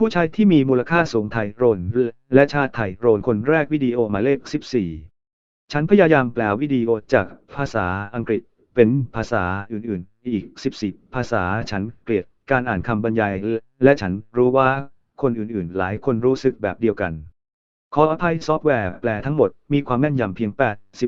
ผู้ชายที่มีมูลค่าสูงไทยโรนและชาติไทยโรนคนแรกวิดีโอหมายเลข 14 ฉันพยายามแปลวิดีโอจากภาษาอังกฤษเป็นภาษาอื่นๆ อีก 14 ภาษาฉันเกลียดการอ่านคำบรรยายและฉันรู้ว่าคนอื่นๆ หลายคนรู้สึกแบบเดียวกัน ขออภัยซอฟต์แวร์แปลทั้งหมดมีความแม่นยำเพียง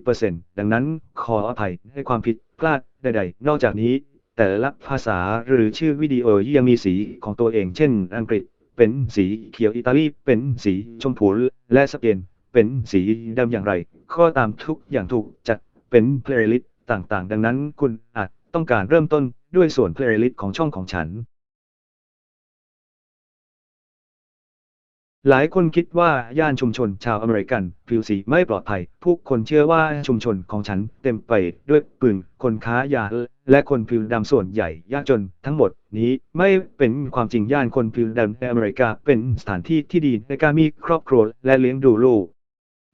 80%ดังนั้นขออภัยให้ความผิดพลาดใด ๆ นอกจากนี้ แต่ละภาษาหรือชื่อวิดีโอยังมีสีของตัวเองเช่น อังกฤษ เป็นสีเขียวอิตาลี เป็นสีชมพูและสเปนเป็นสีดำอย่างไร ข้อตามทุกอย่างถูกจัดเป็นเพลย์ลิสต์ต่างๆ ดังนั้นคุณอาจต้องการเริ่มต้นด้วยส่วนเพลย์ลิสต์ของช่องของฉัน หลายคนคิดว่าย่านชุมชนชาวอเมริกันผิวสีไม่ปลอดภัย ผู้คนเชื่อว่าชุมชนของฉันเต็มไปด้วยปืนคนค้ายาและคนผิวดำส่วนใหญ่ยากจนทั้งหมดนี้ไม่เป็นความจริงย่านคนผิวดำในอเมริกาเป็นสถานที่ที่ดีในการมีครอบครัวและเลี้ยงดูลูก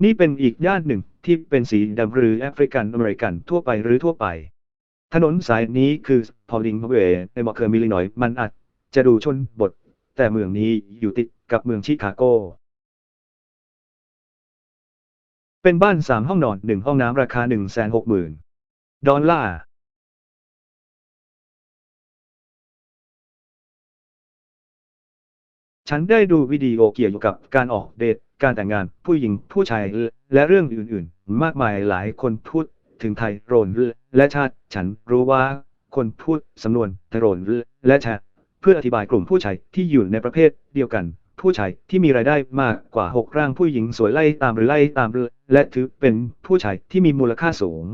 นี่เป็นอีกย่านหนึ่งที่เป็นสีดำหรือแอฟริกันอเมริกันทั่วไปหรือทั่วไป ถนนสายนี้คือพอลิงเวในมอเคอร์มิลลินอยมันอาจจะดูชนบท แต่เมืองนี้อยู่ติด กับเมืองชิคาโก เป็นบ้านสามห้องนอนหนึ่งห้องน้ำราคาหนึ่งแสนหกหมื่นดอลลาร์ ฉันได้ดูวิดีโอเกี่ยวกับการออกเดท การแต่งงาน ผู้หญิง ผู้ชาย และเรื่องอื่น ๆ มากมายหลายคนพูดถึงไทยโรนและชาติ ฉันรู้ว่าคนพูดสำนวนไทยโรนและชาติเพื่ออธิบายกลุ่มผู้ชายที่อยู่ในประเภทเดียวกัน ผู้ชายที่มีรายได้มากกว่า 6 ร่างผู้หญิงสวยไล่ตามหรือไล่ตาม และถือเป็นผู้ชายที่มีมูลค่าสูง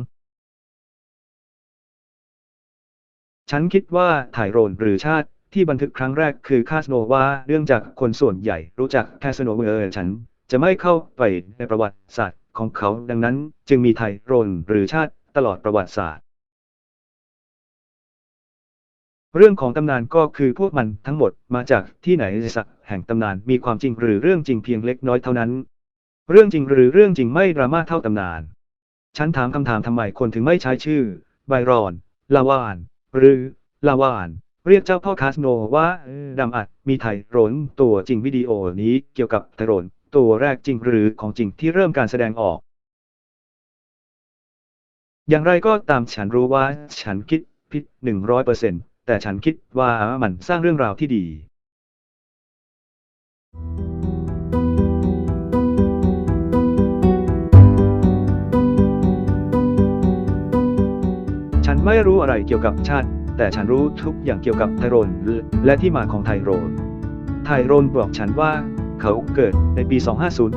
ฉันคิดว่าถ่ายโรนหรือชาติที่บันทึกครั้งแรกคือคาสโนวาเนื่องจากคนส่วนใหญ่รู้จักคาสโนเวอร์ฉันจะไม่เข้าไปในประวัติศาสตร์ของเขาดังนั้นจึงมีไทยโรนหรือชาติตลอดประวัติศาสตร์ เรื่องของตำนานก็คือพวกมันทั้งหมดมาจากที่ไหนสักแห่งตำนานมีความจริงหรือเรื่องจริงเพียงเล็กน้อยเท่านั้น เรื่องจริงหรือเรื่องจริงไม่ดราม่าเท่าตำนาน ฉันถามคำถามทำไมคนถึงไม่ใช้ชื่อ ไบรอน ลาวาน หรือ ลาวาน เรียกเจ้าพ่อคาสโนว่าดำอัด มีไทโรนตัวจริงวิดีโอนี้เกี่ยวกับไทโรนตัวแรกจริงหรือของจริงที่เริ่มการแสดงออก อย่างไรก็ตามฉันรู้ว่าฉันคิดผิดหนึ่งร้อยเปอร์เซ็นต์ แต่ฉันคิดว่ามันสร้างเรื่องราวที่ดีฉันไม่รู้อะไรเกี่ยวกับชาติ แต่ฉันรู้ทุกอย่างเกี่ยวกับไทโรนและที่มาของไทโรน ไทโรนบอกฉันว่าเขาเกิดในปี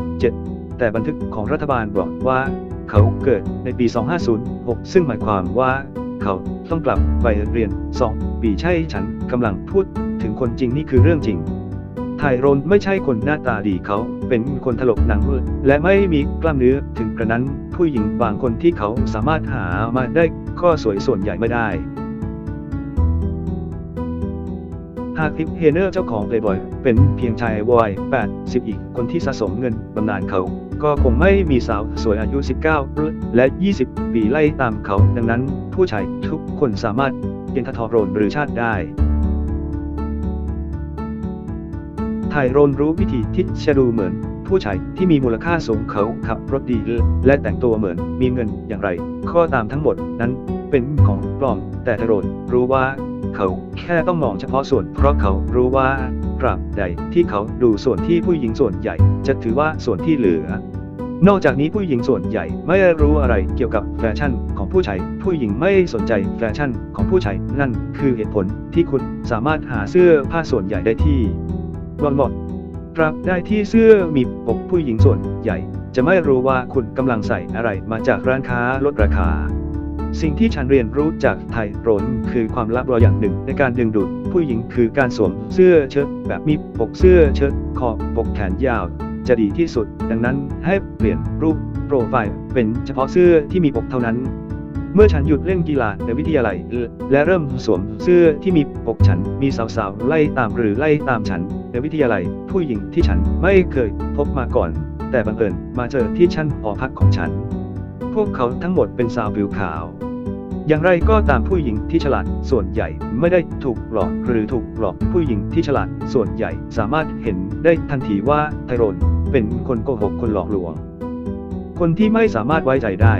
2507 แต่บันทึกของรัฐบาลบอกว่าเขาเกิดในปี 2506 ซึ่งหมายความว่า เขาต้องกลับไปเรียน2ปีใช่ฉันกำลังพูดถึงคนจริงนี่คือเรื่องจริงไทโรนไม่ใช่คนหน้าตาดีเขาเป็นคนถลกหนังและไม่มีกล้ามเนื้อถึงกระนั้นผู้หญิงบางคนที่เขาสามารถหามาได้ก็สวยส่วนใหญ่ไม่ได้ หากทิปเฮเนอร์เจ้าของเพลย์บอยเป็นเพียงชายวัย80 อีกคนที่สะสมเงินบำนาญเขา ก็คงไม่มีสาวสวยอายุ 19หรือและ 20 ปีไล่ตามเขา ดังนั้นผู้ชายทุกคนสามารถเป็นททอโรนหรือชาติได้ไทยโรนรู้วิธีที่จะดูเหมือน ผู้ชายที่มีมูลค่าสูงเขาขับรถดีและแต่งตัวเหมือนมีเงินอย่างไร ข้อตามทั้งหมดนั้นเป็นของปลอม แต่ไทโรนรู้ว่า เขาแค่ต้องมองเฉพาะส่วนเพราะเขารู้ว่าตราบใดที่เขาดูส่วนที่ผู้หญิงส่วนใหญ่ จะถือว่าส่วนที่เหลือ นอกจากนี้ผู้หญิงส่วนใหญ่ไม่รู้อะไรเกี่ยวกับแฟชั่นของผู้ชาย ผู้หญิงไม่สนใจแฟชั่นของผู้ชายนั่นคือเหตุผลที่คุณสามารถหาเสื้อผ้าส่วนใหญ่ได้ที่วอลมอดตราบได้ที่เสื้อมีปกผู้หญิงส่วนใหญ่ จะไม่รู้ว่าคุณกำลังใส่อะไรมาจากร้านค้าลดราคา สิ่งที่ฉันเรียนรู้จากไทยโรนคือความลับรออย่างหนึ่งในการดึงดูดผู้หญิงคือการสวมเสื้อเชิ้ตแบบมีปกเสื้อเชิ้ตขอบปกแขนยาว จะดีที่สุด ดังนั้นให้เปลี่ยนรูปโปรไฟล์เป็นเฉพาะเสื้อที่มีปกเท่านั้น เมื่อฉันหยุดเล่นกีฬาในวิทยาลัย และเริ่มสวมเสื้อที่มีปกฉันมีสาวๆไล่ตามหรือไล่ตามฉันในวิทยาลัย ผู้หญิงที่ฉันไม่เคยพบมาก่อน แต่บังเอิญมาเจอที่ชั้นหอพักของฉัน พวกเขาทั้งหมดเป็นสาวผิวขาว อย่างไรก็ตามผู้หญิงที่ฉลาดส่วนใหญ่ไม่ได้ถูกหลอกหรือถูกหลอกผู้หญิงที่ฉลาดส่วนใหญ่สามารถเห็นได้ทันทีว่าไทโรนเป็นคนโกหกคนหลอกลวง คนที่ไม่สามารถไว้ใจได้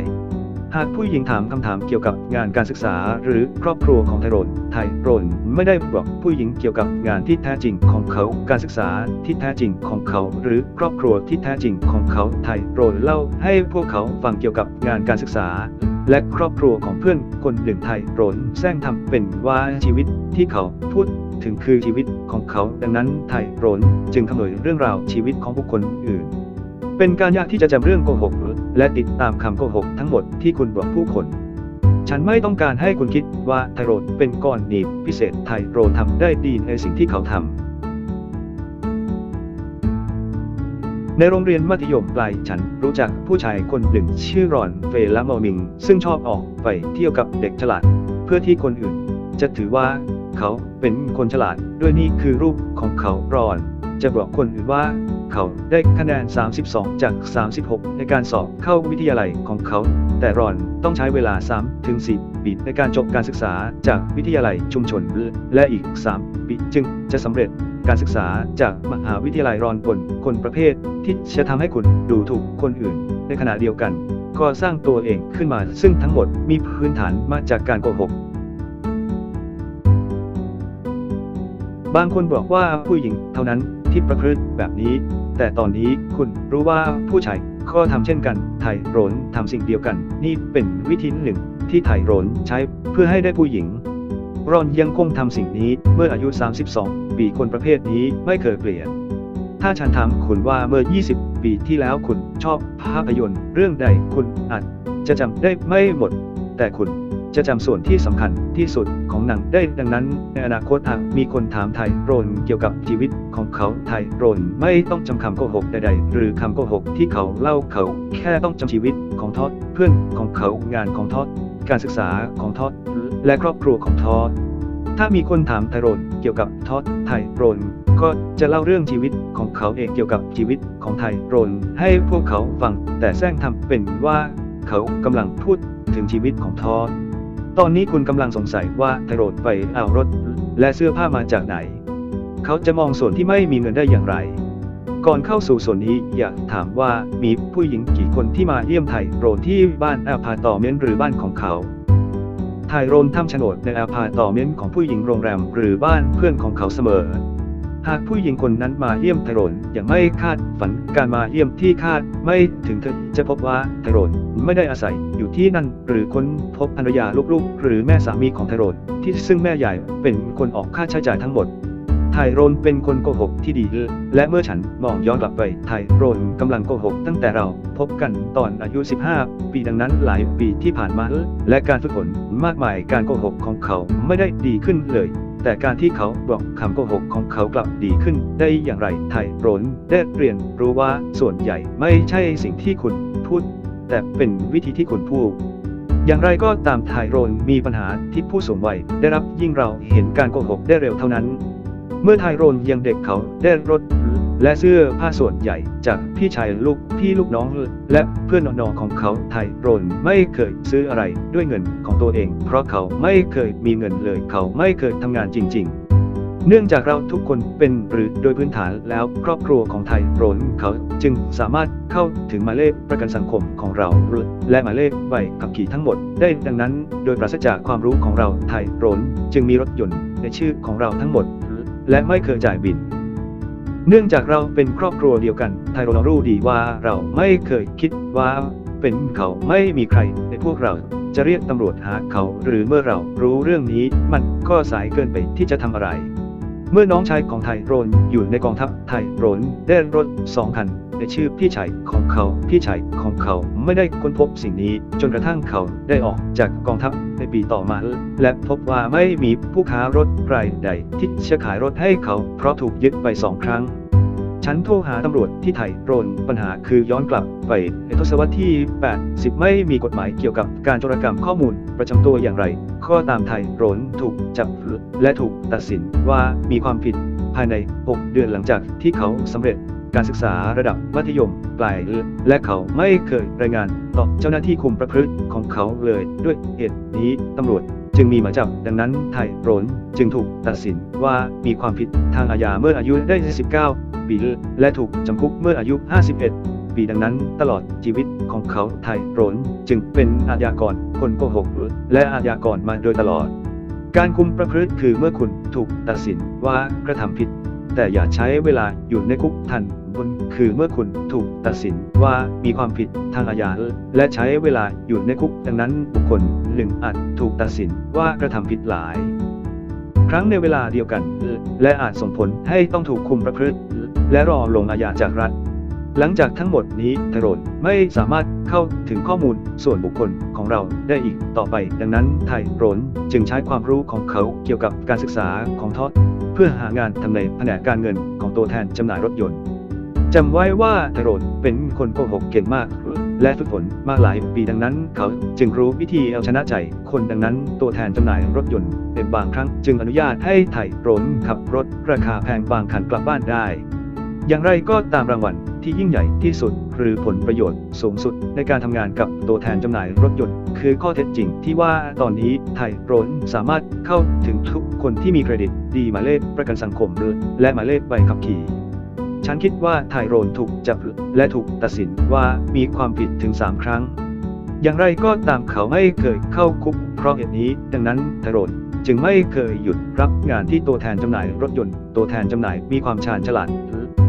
หากผู้หญิงถามคำถามเกี่ยวกับงานการศึกษา หรือครอบครัวของไทโรนไทโรนไม่ได้บอกผู้หญิงเกี่ยวกับงานที่แท้จริงของเขา การศึกษาที่แท้จริงของเขา หรือครอบครัวที่แท้จริงของเขา ไทโรนเล่าให้พวกเขาฟังเกี่ยวกับงานการศึกษา และครอบครัวของเพื่อนคนหนึ่งไทโรนแซงทำเป็นว่าชีวิตที่เขาพูดถึงคือชีวิตของเขาดังนั้นไทโรนจึงขโมยเรื่องราวชีวิตของบุคคลอื่น เป็นการยากที่จะจำเรื่องโกหก และติดตามคำโกหกทั้งหมดที่คุณบอกผู้คน ฉันไม่ต้องการให้คุณคิดว่าไทโรนเป็นก้อนหนีบพิเศษไทโรนทำได้ดีในสิ่งที่เขาทำ ในโรงเรียนมัธยมปลายฉันรู้จักผู้ชายคนหนึ่งชื่อรอนเฟลาโมมิง ซึ่งชอบออกไปเที่ยวกับเด็กฉลาด เพื่อที่คนอื่น จะถือว่า เขาเป็นคนฉลาด ด้วยนี่คือรูปของเขารอน จะบอกคนอื่นว่า เขาได้คะแนน 32 จาก 36 ในการสอบเข้าวิทยาลัยของเขา แต่รอนต้องใช้เวลา 3 ถึง4ปีในการจบการศึกษาจากวิทยาลัยชุมชนและอีก 3 ปีจึงจะสำเร็จการศึกษาจากมหาวิทยาลัยรอนคนคนประเภท ที่จะทำให้คุณดูถูกคนอื่น ในขณะเดียวกัน ก็สร้างตัวเองขึ้นมาซึ่งทั้งหมดมีพื้นฐานมาจากการโกหก บางคนบอกว่าผู้หญิงเท่านั้นที่ประพฤติแบบนี้ แต่ตอนนี้คุณรู้ว่าผู้ชายก็ทำเช่นกัน ไทยโรนทำสิ่งเดียวกัน นี่เป็นวิธีหนึ่งที่ไทยโรนใช้เพื่อให้ได้ผู้หญิงรอนยังคงทำสิ่งนี้เมื่ออายุ 32 ปีคนประเภทนี้ไม่เคยเปลี่ยน ถ้าฉันถามคุณว่าเมื่อ 20 ปีที่แล้วคุณชอบภาพยนตร์เรื่องใดคุณอาจจะจำได้ไม่หมด แต่คุณ จะจำส่วนที่สำคัญที่สุดของหนังได้ดังนั้น ในอนาคตหากมีคนถามไทยโรนเกี่ยวกับชีวิตของเขาไทยโรนไม่ต้องจำคำโกหกใดๆ หรือคำโกหกที่เขาเล่าเขา แค่ต้องจำชีวิตของทอดเพื่อนของเขางานของทอดการศึกษาของทอดและครอบครัวของทอดถ้ามีคนถามไทโรนเกี่ยวกับทอดไทโรนก็จะเล่าเรื่องชีวิตของเขาเองเกี่ยวกับชีวิตของไทโรนให้พวกเขาฟังแต่แซงทำเป็นว่าเขากำลังพูดถึงชีวิตของทอด ตอนนี้คุณกำลังสงสัยว่าไทโรดไปเอารถ และเสื้อผ้ามาจากไหน เขาจะมองส่วนที่ไม่มีเงินได้อย่างไร ก่อนเข้าสู่ส่วนนี้อยากถามว่ามีผู้หญิงกี่คนที่มาเยี่ยมไทโรนที่บ้านอาพาร์ตเมนต์หรือบ้านของเขาไทยโรนทำโฉนดในอาพาร์ตเมนต์ของผู้หญิงโรงแรมหรือบ้านเพื่อนของเขาเสมอ หากผู้หญิงคนนั้นมาเยี่ยมไทโรนอย่างไม่คาดฝันการมาเยี่ยมที่คาดไม่ถึงเธอจะพบว่าไทโรนไม่ได้อาศัยอยู่ที่นั่น หรือค้นพบภรรยาลูกๆ หรือแม่สามีของไทโรนที่ซึ่งแม่ใหญ่เป็นคนออกค่าใช้จ่ายทั้งหมดไทโรนเป็นคนโกหกที่ดี และเมื่อฉันมองย้อนกลับไปไทโรนกำลังโกหกตั้งแต่เราพบกันตอนอายุ 15 ปีดังนั้นหลายปีที่ผ่านมา และการฝึกฝนมากมายการโกหกของเขาไม่ได้ดีขึ้นเลย แต่การที่เขาบอกคำโกหกของเขากลับดีขึ้นได้อย่างไรไทโรนได้เรียนรู้ว่าส่วนใหญ่ไม่ใช่สิ่งที่คุณพูด แต่เป็นวิธีที่คุณพูด อย่างไรก็ตามไทโรนมีปัญหาที่ผู้สูงวัยได้รับยิ่งเราเห็นการโกหกได้เร็วเท่านั้น เมื่อไทโรนยังเด็กเขาได้รถ และเสื้อผ้าส่วนใหญ่จากพี่ชายลูกพี่ลูกน้องและเพื่อนน้องของเขาไทโรนไม่เคยซื้ออะไรด้วยเงินของตัวเอง เพราะเขาไม่เคยมีเงินเลยเขาไม่เคยทำงานจริง ๆเนื่องจากเราทุกคนเป็นหรือโดยพื้นฐานแล้วครอบครัวของไทยโรนเขาจึงสามารถเข้าถึงหมายเลขประกันสังคมของเรา และหมายเลขใบขับขี่ทั้งหมด ได้ดังนั้น โดยปราศจากความรู้ของเราไทยโรนจึงมีรถยนต์ในชื่อของเราทั้งหมด และไม่เคยจ่ายบิน เนื่องจากเราเป็นครอบครัวเดียวกัน ไทโรนรู้ดีว่าเราไม่เคยคิดว่าเป็นเขาไม่มีใครในพวกเราจะเรียกตำรวจหาเขา หรือเมื่อเรารู้เรื่องนี้มันก็สายเกินไปที่จะทำอะไร เมื่อน้องชายของไทยโรนอยู่ในกองทัพไทยโรนได้รถสองคันในชื่อพี่ชายของเขา พี่ชายของเขาไม่ได้ค้นพบสิ่งนี้ จนกระทั่งเขาได้ออกจากกองทัพในปีต่อมา และพบว่าไม่มีผู้ค้ารถรายใดที่จะขายรถให้เขาเพราะถูกยึดไปสองครั้ง ฉันโทรหาตำรวจที่ไทยโรนปัญหาคือย้อนกลับไปในทศวรรษที่ 80 ไม่มีกฎหมายเกี่ยวกับการโจรกรรมข้อมูลประจำตัวอย่างไรข้อตามไทยโรนถูกจับและถูกตัดสินว่ามีความผิดภายใน 6 เดือนหลังจากที่เขาสำเร็จการศึกษาระดับมัธยมปลายและเขาไม่เคยรายงานต่อเจ้าหน้าที่คุมประพฤติของเขาเลยด้วยเหตุนี้ตำรวจ จึงมีหมายจับ ดังนั้นไทยโรนจึงถูกตัดสินว่ามีความผิดทางอาญาเมื่ออายุได้ 19 ปี และถูกจำคุกเมื่ออายุ 51 ปีดังนั้นตลอดชีวิตของเขาไทยโรนจึงเป็นอาญากรคนโกหกและอาญากรมาโดยตลอด การคุมประพฤติคือเมื่อคุณถูกตัดสินว่ากระทำผิด แต่อย่าใช้เวลาอยู่ในคุกทันบน คือเมื่อคุณถูกตัดสินว่ามีความผิดทางอาญาและใช้เวลาอยู่ในคุก ดังนั้นบุคคลหนึ่งอาจถูกตัดสินว่ากระทำผิดหลาย ครั้งในเวลาเดียวกัน และอาจส่งผลให้ต้องถูกคุมประพฤติ และรอลงอาญาจากรัฐ หลังจากทั้งหมดนี้ไทโรนไม่สามารถเข้าถึงข้อมูลส่วนบุคคลของเราได้อีกต่อไป ดังนั้นไทโรนจึงใช้ความรู้ของเขาเกี่ยวกับการศึกษาของทอดเพื่อหางานทำในแผนกการเงินของตัวแทนจำหน่ายรถยนต์ จำไว้ว่าไทโรนเป็นคนโกหกเก่งมาก และฝึกฝนมากหลายปีดังนั้น เขาจึงรู้วิธีเอาชนะใจคนดังนั้นตัวแทนจำหน่ายรถยนต์เป็นบางครั้ง จึงอนุญาตให้ไทโรนขับรถราคาแพงบางคันกลับบ้านได้ อย่างไรก็ตามรางวัลที่ยิ่งใหญ่ที่สุด หรือผลประโยชน์สูงสุดในการทำงานกับตัวแทนจำหน่ายรถยนต์ คือข้อเท็จจริงที่ว่าตอนนี้ไทยโรนสามารถเข้าถึงทุกคนที่มีเครดิต ดีหมายเลขประกันสังคมหรือและหมายเลขใบขับขี่ ฉันคิดว่าไทโรนถูกจับและถูกตัดสินว่ามีความผิดถึง 3 ครั้ง อย่างไรก็ตามเขาไม่เคยเข้าคุกเพราะเหตุนี้ ดังนั้นไทโรนจึงไม่เคยหยุดรับงานที่ตัวแทนจำหน่ายรถยนต์ ตัวแทนจำหน่ายมีความชาญฉลาด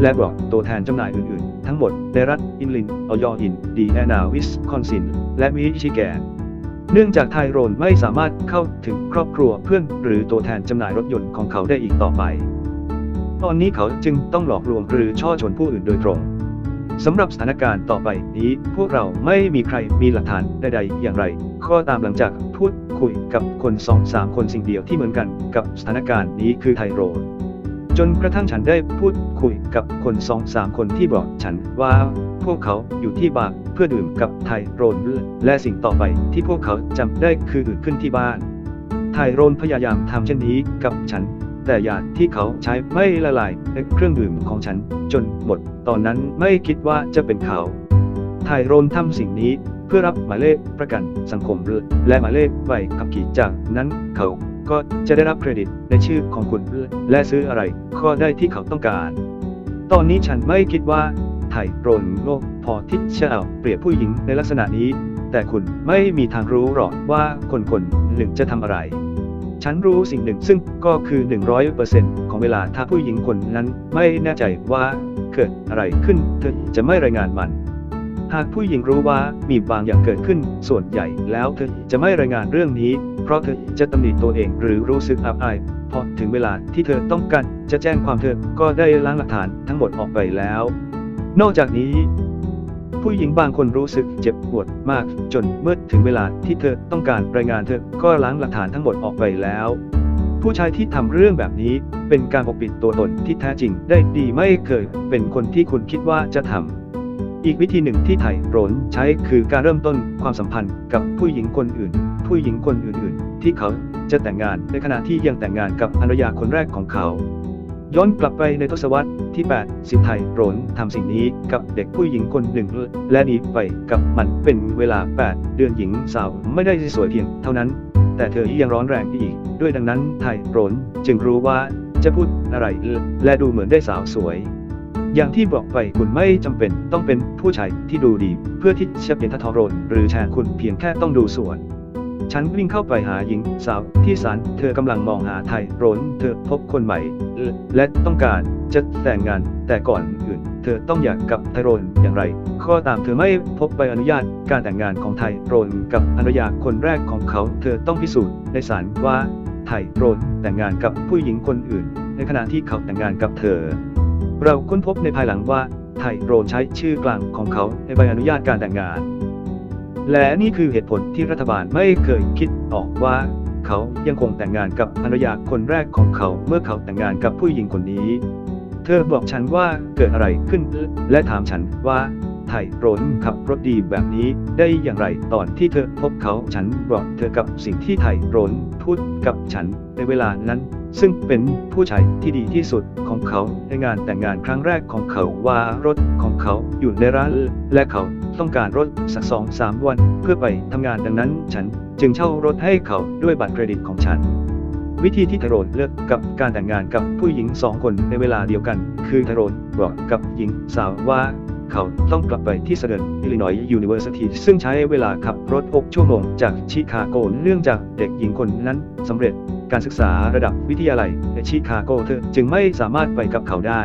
และบอกตัวแทนจำหน่ายอื่นๆ ทั้งหมดในรัฐอินลินออยออินดีแอนาวิสคอนซิน และมิชิแกนเนื่องจากไทโรนไม่สามารถเข้าถึงครอบครัวเพื่อนหรือตัวแทนจำหน่ายรถยนต์ของเขาได้อีกต่อไป ตอนนี้เขาจึงต้องหลอกลวงหรือช่อชนผู้อื่นโดยตรงสำหรับสถานการณ์ต่อไปนี้ พวกเราไม่มีใครมีหลักฐานใดๆ อย่างไรข้อตามหลังจากพูดคุยกับคนสองสามคนสิ่งเดียวที่เหมือนกันกับสถานการณ์นี้คือไทโรนจนกระทั่งฉันได้พูดคุยกับคนสองสามคนที่บอกฉันว่า พวกเขาอยู่ที่บาร์เพื่อดื่มกับไทโรนและสิ่งต่อไปที่พวกเขาจำได้คือดื่มขึ้นที่บ้านไทโรนพยายามทำเช่นนี้กับฉัน แต่ยาที่เขาใช้ไม่ละลายในเครื่องดื่มของฉัน จนหมด ตอนนั้นไม่คิดว่าจะเป็นเขาไทโรนทำสิ่งนี้เพื่อรับหมายเลขประกันสังคมหรือและหมายเลขใบขับขี่จากนั้นเขาก็จะได้รับเครดิตในชื่อของคุณและซื้ออะไรก็ได้ที่เขาต้องการ ตอนนี้ฉันไม่คิดว่าไทโรนโง่พอที่จะเอาเปรียบผู้หญิงในลักษณะนี้ แต่คุณไม่มีทางรู้หรอกว่าคนคนหนึ่งจะทำอะไร ฉันรู้สิ่งหนึ่งซึ่งก็คือ 100%ของเวลาถ้าผู้หญิงคนนั้นไม่แน่ใจว่าเกิดอะไรขึ้น เธอจะไม่รายงานมัน หากผู้หญิงรู้ว่ามีบางอย่างเกิดขึ้นส่วนใหญ่แล้วเธอจะไม่รายงานเรื่องนี้ เพราะเธอจะตำหนิตัวเองหรือรู้สึกอับอายพอถึงเวลาที่เธอต้องการจะแจ้งความเธอก็ได้ล้างหลักฐานทั้งหมดออกไปแล้ว นอกจากนี้ ผู้หญิงบางคนรู้สึกเจ็บปวดมาก จนเมื่อถึงเวลาที่เธอต้องการรายงานเธอก็ล้างหลักฐานทั้งหมดออกไปแล้ว ผู้ชายที่ทำเรื่องแบบนี้เป็นการปกปิดตัวตนที่แท้จริงได้ดีไม่เคยเป็นคนที่คุณคิดว่าจะทำอีกวิธีหนึ่งที่ไทยโรนใช้คือการเริ่มต้นความสัมพันธ์กับผู้หญิงคนอื่น ผู้หญิงคนอื่นๆ ที่เขาจะแต่งงานในขณะที่ยังแต่งงานกับภรรยาคนแรกของเขา ย้อนกลับไปในทศวรรษที่ 8 สิไทยโรนทำสิ่งนี้กับเด็กผู้หญิงคนหนึ่ง และหนีไปกับมันเป็นเวลา 8 เดือนหญิงสาวไม่ได้สวยเพียงเท่านั้น แต่เธอยังร้อนแรงอีก ด้วยดังนั้นไทยโรนจึงรู้ว่าจะพูดอะไร และดูเหมือนได้สาวสวย อย่างที่บอกไปคุณไม่จำเป็นต้องเป็นผู้ชายที่ดูดี เพื่อที่จะเป็นทัทอรนหรือแทนคุณเพียงแค่ต้องดูสวน ฉันวิ่งเข้าไปหาหญิงสาวที่ศาลเธอกำลังมองหาไทยโรนเธอพบคนใหม่ และต้องการจะแต่งงาน แต่ก่อนอื่น เธอต้องอยากกับไทโรนอย่างไรข้อตามเธอไม่พบใบอนุญาตการแต่งงานของไทโรนกับภรรยาคนแรกของเขา เธอต้องพิสูจน์ในศาลว่าไทโรนแต่งงานกับผู้หญิงคนอื่น ในขณะที่เขาแต่งงานกับเธอ เราค้นพบในภายหลังว่าไทโรนใช้ชื่อกลางของเขาในใบอนุญาตการแต่งงาน และนี่คือเหตุผลที่รัฐบาลไม่เคยคิดออกว่า เขายังคงแต่งงานกับภรรยาคนแรกของเขาเมื่อเขาแต่งงานกับผู้หญิงคนนี้ เธอบอกฉันว่าเกิดอะไรขึ้น และถามฉันว่า ไทไทยโรนขับรถดีแบบนี้ได้อย่างไรตอนที่เธอพบเขาฉันบอกเธอกับสิ่งที่ไทยโรนพูดกับฉันในเวลานั้น ซึ่งเป็นผู้ชายที่ดีที่สุดของเขาในงานแต่งงานครั้งแรกของเขาว่ารถของเขาอยู่ในร้าน และเขาต้องการรถสักสองสามวันเพื่อไปทำงานดังนั้น ฉันจึงเช่ารถให้เขาด้วยบัตรเครดิตของฉันวิธีที่ทโรนเลือกกับการแต่งงานกับผู้หญิงสองคนในเวลาเดียวกัน คือทโรนบอกกับหญิงสาวว่า เขาต้องกลับไปที่เซเดนอิลลินอยส์ยูนิเวอร์ซิตี้ซึ่งใช้เวลาขับรถ 6 ชั่วโมงจากชิคาโกเนื่องจากเด็กหญิงคนนั้นสำเร็จการศึกษาระดับวิทยาลัยในชิคาโกเธอจึงไม่สามารถไปกับเขาได้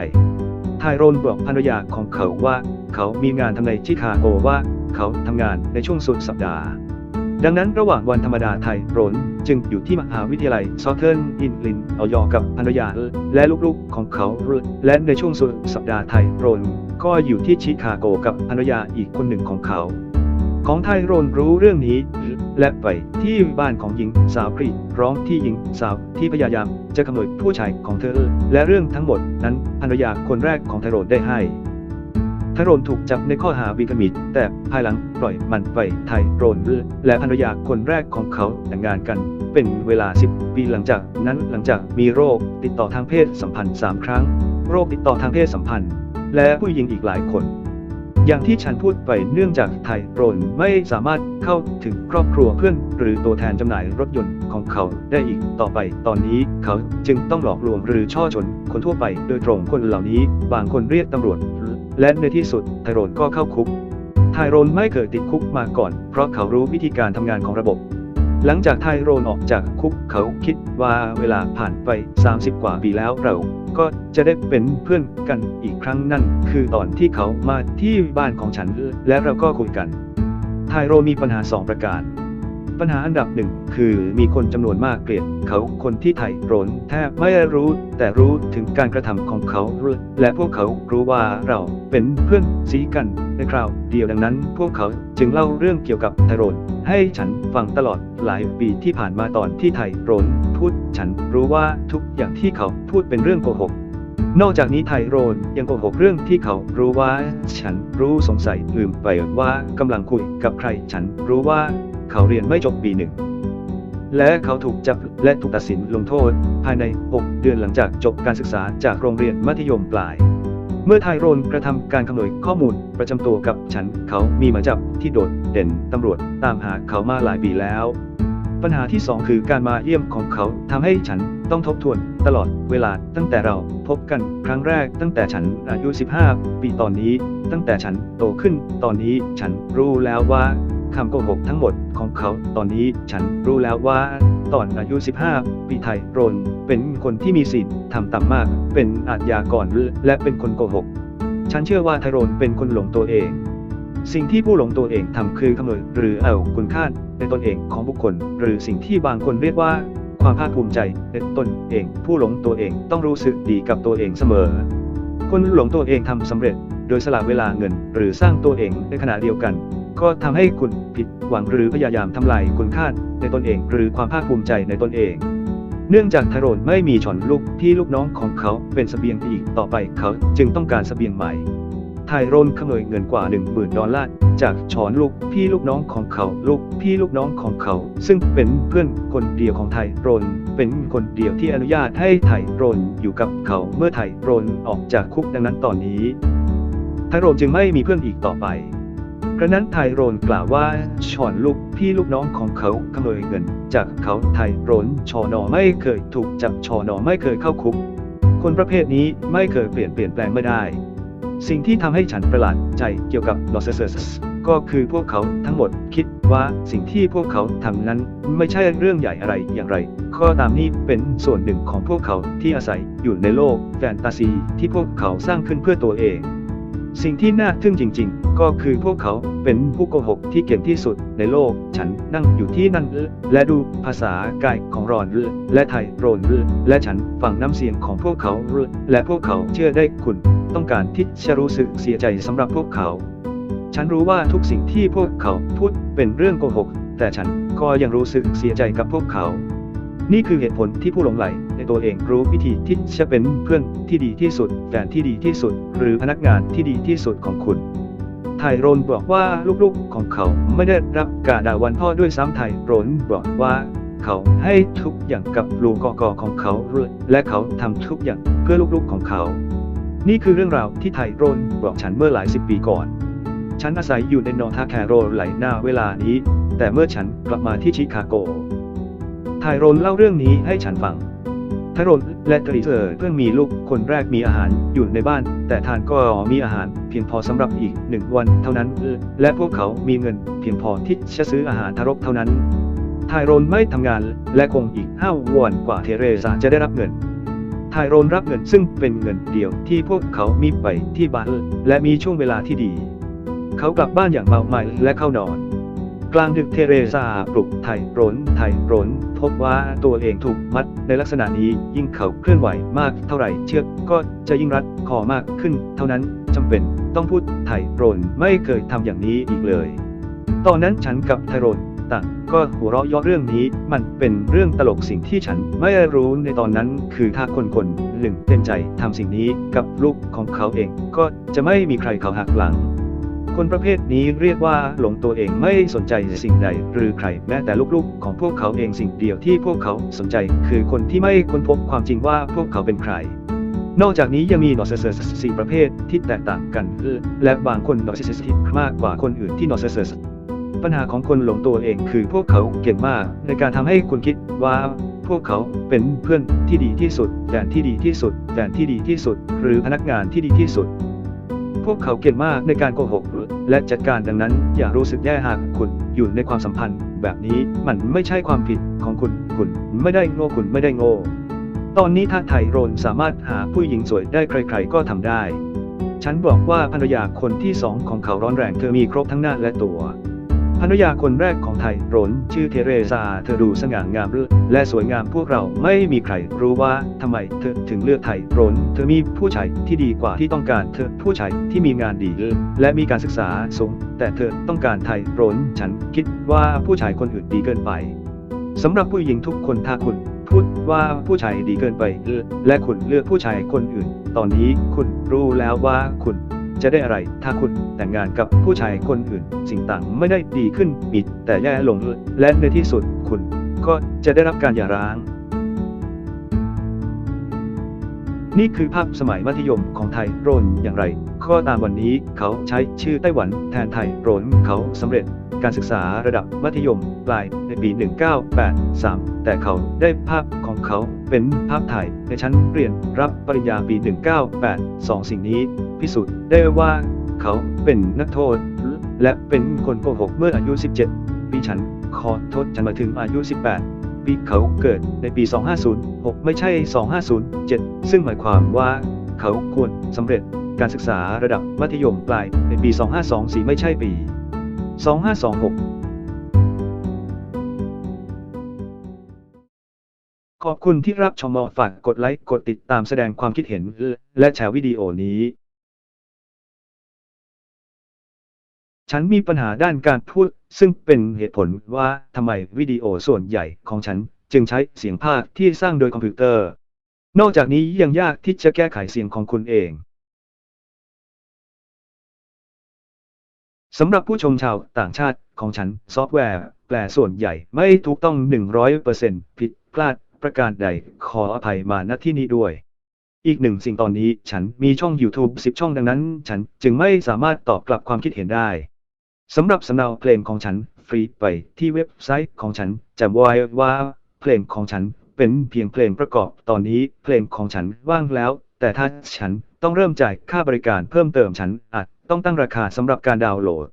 ไทโรนบอกภรรยาของเขาว่า เขามีงานทำในชิคาโกว่า เขาทำงานในช่วงสุดสัปดาห์ ดังนั้นระหว่างวันธรรมดาไทโรนจึงอยู่ที่มหาวิทยาลัยซอเทิร์นอินลินออยอกับภรรยาและลูกๆของเขา และในช่วงสุดสัปดาห์ไทโรนก็อยู่ที่ชิคาโกกับภรรยาอีกคนหนึ่งของเขา ของไทโรนรู้เรื่องนี้ และไปที่บ้านของหญิงสาวกรีร้องที่หญิงสาวที่พยายามจะขโมยผู้ชายของเธอ และเรื่องทั้งหมดนั้นภรรยาคนแรกของไทโรนได้ให้ ทโรนถูกจับในข้อหาวิกามิดแต่ภายหลังปล่อยมันไปไทโรนและภรรยาคนแรกของเขาแต่งงานกัน เป็นเวลา 10 ปีหลังจากนั้นหลังจากมีโรคติดต่อทางเพศสัมพันธ์ 3 ครั้ง โรคติดต่อทางเพศสัมพันธ์ และผู้หญิงอีกหลายคน อย่างที่ฉันพูดไปเนื่องจากไทโรนไม่สามารถเข้าถึงครอบครัวเพื่อน หรือตัวแทนจำหน่ายรถยนต์ของเขาได้อีกต่อไป ตอนนี้เขาจึงต้องหลอกลวงหรือช่อชนคนทั่วไปโดยตรงคนเหล่านี้ บางคนเรียกตำรวจ และในที่สุดไทโรนก็เข้าคุก ไทโรนไม่เคยติดคุกมาก่อน เพราะเขารู้วิธีการทำงานของระบบ หลังจากไทโรนออกจากคุกเขาคิดว่าเวลาผ่านไป 30 กว่าปีแล้วเราก็จะได้เป็นเพื่อนกันอีกครั้งนั่นคือตอนที่เขามาที่บ้านของฉัน และเราก็คุยกัน ไทโรมีปัญหา 2 ประการ ปัญหาอันดับหนึ่งคือมีคนจำนวนมากเกลียดเขาคนที่ไทโรนแทบไม่รู้ แต่รู้ถึงการกระทำของเขาและพวกเขารู้ว่าเราเป็นเพื่อนซีกันในคราวเดียวดังนั้น พวกเขาจึงเล่าเรื่องเกี่ยวกับไทโรนให้ฉันฟังตลอดหลายปีที่ผ่านมาตอนที่ไทโรนพูดฉันรู้ว่าทุกอย่างที่เขาพูดเป็นเรื่องโกหกนอกจากนี้ไทโรนยังโกหกเรื่องที่เขารู้ว่า ฉันรู้สงสัยลืมไปว่ากำลังคุยกับใคร ฉันรู้ว่า เขาเรียนไม่จบปีหนึ่ง และเขาถูกจับและถูกตัดสินลงโทษ ภายใน 6 เดือนหลังจากจบการศึกษาจากโรงเรียนมัธยมปลาย เมื่อไทโรนกระทำการขโมยข้อมูลประจำตัวกับฉัน เขามีหมายจับที่โดดเด่นตำรวจตามหาเขามาหลายปีแล้ว ปัญหาที่ 2 คือการมาเยี่ยมของเขาทำให้ฉันต้องทบทวนตลอดเวลาตั้งแต่เราพบกันครั้งแรกตั้งแต่ฉันอายุ 15 ปีตอนนี้ ตั้งแต่ฉันโตขึ้นตอนนี้ฉันรู้แล้วว่า คำโกหกทั้งหมดของเขา ตอนนี้ฉันรู้แล้วว่า ตอนอายุ 15 ปีไทยโรน เป็นคนที่มีศีลทำต่ำมาก เป็นอาชญากรและเป็นคนโกหก ฉันเชื่อว่าไทโรนเป็นคนหลงตัวเอง สิ่งที่ผู้หลงตัวเองทำคือขโมยหรือเอาคุณค่าในตนเองของบุคคล หรือสิ่งที่บางคนเรียกว่า ความภาคภูมิใจในตนเอง ผู้หลงตัวเองต้องรู้สึกดีกับตัวเองเสมอ คนหลงตัวเองทำสำเร็จ โดยสละเวลาเงิน หรือสร้างตัวเองในขณะเดียวกัน ก็ทำให้คุณผิดหวังหรือพยายามทำลายคุณค่าในตนเอง หรือความภาคภูมิใจในตนเอง เนื่องจากไทโรนไม่มีช้อนลูกที่ลูกน้องของเขาเป็นสเสบียงอีกต่อไปเขาจึงต้องการสเสบียงใหม่ไทโรนขโมยเงินกว่า 10,000 ดอลลาร์จากชอนลูกพี่ลูกน้องของเขาลูกพี่ลูกน้องของเขา ซึ่งเป็นเพื่อนคนเดียวของไทโรน เป็นคนเดียวที่อนุญาตให้ไทโรนอยู่กับเขาเมื่อไทโรนออกจากคุกดังนั้นตอนนี้ไทโรนจึงไม่มีเพื่อนอีกต่อไป กระนั้นไทโรนกล่าวว่าชอนลูกพี่ลูกน้องของเขาขโมยเงิน จากเขาไทโรนชอนอไม่เคยถูกจับชอนอไม่เคยเข้าคุก คนประเภทนี้ไม่เคยเปลี่ยนเปลี่ยนแปลงไม่ได้ สิ่งที่ทำให้ฉันประหลาดใจเกี่ยวกับลอสเซอร์สก็คือพวกเขาทั้งหมดคิดว่าสิ่งที่พวกเขาทำนั้นไม่ใช่เรื่องใหญ่อะไรอย่างไรข้อตามนี้เป็นส่วนหนึ่งของพวกเขาที่อาศัยอยู่ในโลกแฟนตาซีที่พวกเขาสร้างขึ้นเพื่อตัวเอง สิ่งที่น่าทึ่งจริง ๆ ก็คือพวกเขาเป็นผู้โกหกที่เก่งที่สุดในโลก ฉันนั่งอยู่ที่นั่นและดูภาษากายของรอนและไทยโรนและฉันฟังน้ำเสียงของพวกเขาและพวกเขาเชื่อได้คุณ ต้องการที่จะรู้สึกเสียใจสำหรับพวกเขา ฉันรู้ว่าทุกสิ่งที่พวกเขาพูดเป็นเรื่องโกหก แต่ฉันก็ยังรู้สึกเสียใจกับพวกเขา นี่คือเหตุผลที่ผู้หลงไหลในตัวเองรู้วิธีที่จะเป็นเพื่อนที่ดีที่สุดแฟนที่ดีที่สุด หรือพนักงานที่ดีที่สุดของคุณไทโรนบอกว่าลูกๆของเขาไม่ได้รับการด่าวันพ่อด้วยซ้ำไทโรนบอกว่าเขาให้ทุกอย่างกับลูกกอกของเขาและเขาทำทุกอย่างเพื่อลูกๆของเขา นี่คือเรื่องราวที่ไทโรนบอกฉันเมื่อหลายสิบปีก่อน ฉันอาศัยอยู่ในนอร์ทาแคโรไลนาเวลานี้ แต่เมื่อฉันกลับมาที่ชิคาโก ไทโรนเล่าเรื่องนี้ให้ฉันฟัง ไทโรนและเทริเซอร์เพิ่งมีลูกคนแรกมีอาหารอยู่ในบ้าน แต่ทานก็มีอาหารเพียงพอสำหรับอีกหนึ่งวันเท่านั้น และพวกเขามีเงินเพียงพอที่จะซื้ออาหารทารกเท่านั้น ไทโรนไม่ทำงานและคงอีกห้าวันกว่าเทเรซาจะได้รับเงินไทโรนรับเงินซึ่งเป็นเงินเดียวที่พวกเขามีไปที่บ้านและมีช่วงเวลาที่ดี เขากลับบ้านอย่างเมาไม้และเข้านอน กลางดึกเทเรซาปลุกไทโรนไทโรนพบว่าตัวเองถูกมัดในลักษณะนี้ยิ่งเขาเคลื่อนไหวมากเท่าไหร่เชือกก็จะยิ่งรัดคอมากขึ้น เท่านั้นจำเป็นต้องพูดไทโรนไม่เคยทำอย่างนี้อีกเลย ตอนนั้นฉันกับไทโรนต่างก็หัวเราะเยาะเรื่องนี้มันเป็นเรื่องตลกสิ่งที่ฉันไม่รู้ในตอนนั้นคือถ้าคนคนหนึ่งเต็มใจทำสิ่งนี้กับลูกของเขาเองก็จะไม่มีใครเขาหักหลัง คนประเภทนี้เรียกว่าหลงตัวเองไม่สนใจสิ่งใดหรือใครแม้แต่ลูกๆ ของพวกเขาเองสิ่งเดียวที่พวกเขาสนใจ คือคนที่ไม่ค้นพบความจริงว่าพวกเขาเป็นใคร นอกจากนี้ยังมีนอร์เซอร์สี่ประเภทที่แตกต่างกัน และบางคนนอร์เซอร์สมากกว่าคนอื่นที่นอร์เซอร์สปัญหาของคนหลงตัวเองคือพวกเขาเก่งมาก ในการทำให้คุณคิดว่าพวกเขาเป็นเพื่อนที่ดีที่สุดแฟนที่ดีที่สุดแฟนที่ดีที่สุด หรือพนักงานที่ดีที่สุด วกเขาเก่งมากในการโกหกและจัดการดังนั้น อย่ารู้สึกแย่หากคุณอยู่ในความสัมพันธ์ แบบนี้มันไม่ใช่ความผิดของคุณ คุณไม่ได้โง่คุณไม่ได้โง่ ตอนนี้ถ้าไทโรนสามารถหาผู้หญิงสวยได้ใคร ๆ ก็ทำได้ ฉันบอกว่าภรรยาคนที่สองของเขาร้อนแรงเธอมีครบทั้งหน้าและตัว ภรรยาคนแรกของไทโรนชื่อเทเรซา เธอดูสง่างามเลือและสวยงามพวกเราไม่มีใครรู้ว่าทำไมเธอถึงเลือกไทโรนเธอมีผู้ชายที่ดีกว่าที่ต้องการเธอผู้ชายที่มีงานดีและมีการศึกษาสูง แต่เธอต้องการไทโรนฉันคิดว่าผู้ชายคนอื่นดีเกินไปสำหรับผู้หญิงทุกคนถ้าคุณพูดว่าผู้ชายดีเกินไปและคุณเลือกผู้ชายคนอื่น ตอนนี้คุณรู้แล้วว่าคุณ จะได้อะไร ถ้าคุณแต่งงานกับผู้ชายคนอื่น สิ่งต่างไม่ได้ดีขึ้นมีแต่แย่ลงและในที่สุดคุณก็จะได้รับการหย่าร้าง นี่คือภาพสมัยมัธยมของไทยโรนอย่างไรข้อตามวันนี้เขาใช้ชื่อไต้หวันแทนไทยโรนเขาสำเร็จการศึกษาระดับมัธยมปลายในปี 1983 แต่เขาได้ภาพของเขาเป็นภาพถ่ายในชั้นเรียนรับปริญญาปี 1982 สิ่งนี้พิสูจน์ได้ว่าเขาเป็นนักโทษ และเป็นคนโกหกเมื่ออายุ 17 ปีฉันขอโทษฉันมาถึงอายุ 18 ปีเขาเกิดในปี 2506 ไม่ใช่ 2507 ซึ่งหมายความว่าเขาควรสำเร็จการศึกษาระดับมัธยมปลายในปี 2524 ไม่ใช่ปี 2526 ขอบคุณที่รับชมฝากกดไลค์ กดติดตามแสดงความคิดเห็น และแชร์วิดีโอนี้ ฉันมีปัญหาด้านการพูด ซึ่งเป็นเหตุผลว่าทำไมวิดีโอส่วนใหญ่ของฉันจึงใช้เสียงภาคที่สร้างโดยคอมพิวเตอร์ นอกจากนี้ยังยากที่จะแก้ไขเสียงของคุณเองสำหรับผู้ชมชาวต่างชาติของฉันซอฟต์แวร์ แปลส่วนใหญ่ไม่ถูกต้อง 100%ผิดพลาด ประการใดขออภัยมาณที่นี้ด้วย อีกหนึ่งสิ่งตอนนี้ฉันมีช่อง YouTube 10 ช่องดังนั้น ฉันจึงไม่สามารถตอบกลับความคิดเห็นได้สำหรับสำเนาเพลงของฉันฟรีไปที่เว็บไซต์ของฉันจำไว้ว่าเพลงของฉันเป็นเพียงเพลงประกอบตอนนี้เพลงของฉันว่างแล้ว แต่ถ้าฉันต้องเริ่มจ่ายค่าบริการเพิ่มเติมฉันอาจต้องตั้งราคาสำหรับการดาวน์โหลด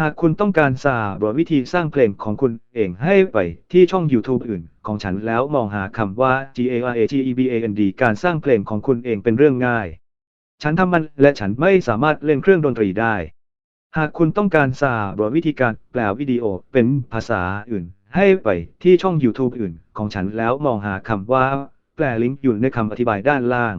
หากคุณต้องการทราบวิธีสร้างเพลงของคุณเองให้ไปที่ช่อง YouTube อื่นของฉันแล้วมองหาคำว่า G A R A G E B A N D การสร้างเพลงของคุณเองเป็นเรื่องง่าย ฉันทำมันและฉันไม่สามารถเล่นเครื่องดนตรีได้ หากคุณต้องการทราบวิธีการแปลวิดีโอเป็นภาษาอื่น ให้ไปที่ช่อง YouTube อื่นของฉันแล้วมองหาคำว่า แปลลิงก์อยู่ในคำอธิบายด้านล่าง